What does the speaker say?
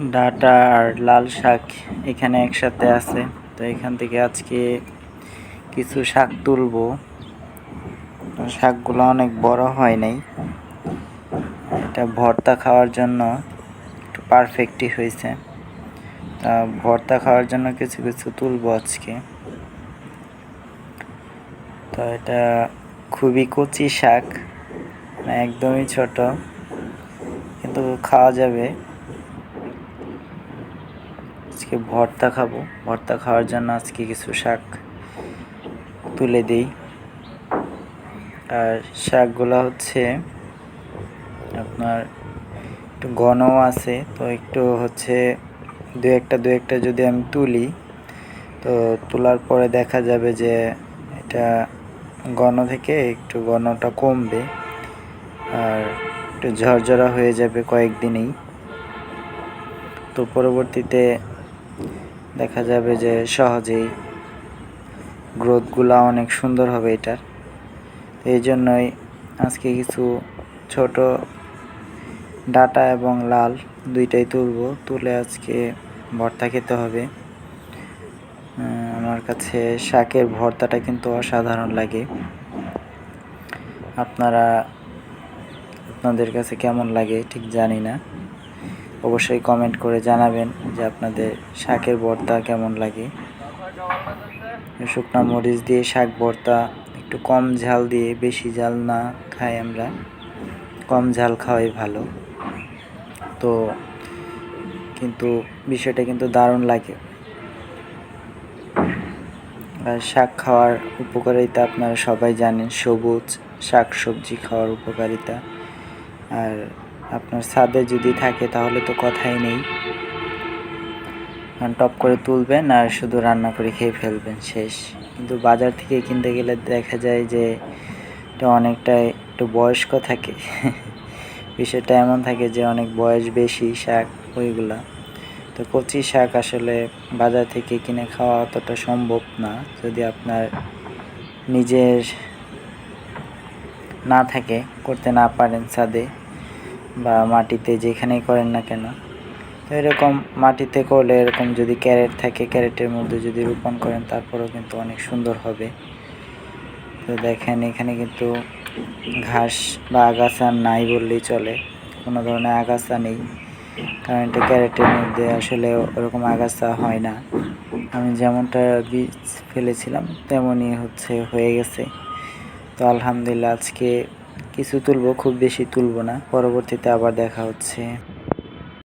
Data আর লাল শাক এখানে একসাথে আছে। তো এখান থেকে আজকে কিছু শাক তুলবো। শাকগুলো অনেক বড় হয় নাই। এটা ভর্তা খাওয়ার জন্য একটু পারফেক্টই হয়েছে। তা ভর্তা খাওয়ার জন্য কিছু কিছু তুলবো আজকে। তো এটা খুবই কচি শাক মানে একদমই ছোট, কিন্তু খাওয়া যাবে। আজকে ভর্তা খাব। ভর্তা খাওয়ার জন্য আজকে কিছু শাক তুলে দিই। আর শাকগুলো হচ্ছে আপনার একটু ঘনও আছে, তো একটু হচ্ছে দু একটা দু একটা যদি আমি তুলি, তো তোলার পরে দেখা যাবে যে এটা ঘন থেকে একটু ঘনটা কমবে আর একটু ঝরঝরা হয়ে যাবে কয়েকদিনেই। তো পরবর্তীতে দেখা যাবে যে সহজেই গ্রোথগুলো অনেক সুন্দর হবে এটার। এই জন্যই আজকে কিছু ছোট ডাটা এবং লাল দুইটাই তুলব। তুলে আজকে ভর্তা খেতে হবে। আমার কাছে শাকের ভর্তাটা কিন্তু অসাধারণ লাগে। আপনারা, আপনাদের কাছে কেমন লাগে ঠিক জানি না। অবশ্যই কমেন্ট করে জানাবেন যে আপনাদের শাকের ভর্তা কেমন লাগে। শুকনো মরিচ দিয়ে শাক ভর্তা, একটু কম ঝাল দিয়ে বেশি ঝাল না খাই আমরা। কম ঝাল খাওয়াই ভালো। তো কিন্তু বিষয়টা কিন্তু দারুণ লাগে। আর শাক খাওয়ার উপকারিতা আপনারা সবাই জানেন, সবুজ শাক সবজি খাওয়ার উপকারিতা। আর আপনার ছাদে যদি থাকে তাহলে তো কথাই নেই। টপ করে তুলবেন আর শুধু রান্না করে খেয়ে ফেলবেন, শেষ। কিন্তু বাজার থেকে কিনতে গেলে দেখা যায় যে এটা অনেকটাই একটু বয়স্ক থাকে। বিষয়টা এমন থাকে যে অনেক বয়স বেশি শাক ওইগুলা। তো কচি শাক আসলে বাজার থেকে কিনে খাওয়া অতটা সম্ভব না। যদি আপনার নিজের না থাকে, করতে না পারেন ছাদে। বা মাটিতে যেখানেই করেন না কেন। তো এরকম মাটিতে করলে এরকম যদি ক্যারেট থাকে, ক্যারেটের মধ্যে যদি রোপণ করেন, তারপরেও কিন্তু অনেক সুন্দর হবে। তো দেখেন, এখানে কিন্তু ঘাস বা আগাছা নাই বললেই চলে। কোনো ধরনের আগাছা নেই। কারণ এটা ক্যারেটের মধ্যে আসলে ওরকম আগাছা হয় না। আমি যেমনটা বীজ ফেলেছিলাম, তেমনই হচ্ছে, হয়ে গেছে। তো আলহামদুলিল্লাহ, আজকে কিছু তুলবো খুব বেশি তুলবো না। পরবর্তীতে আবার দেখা হচ্ছে।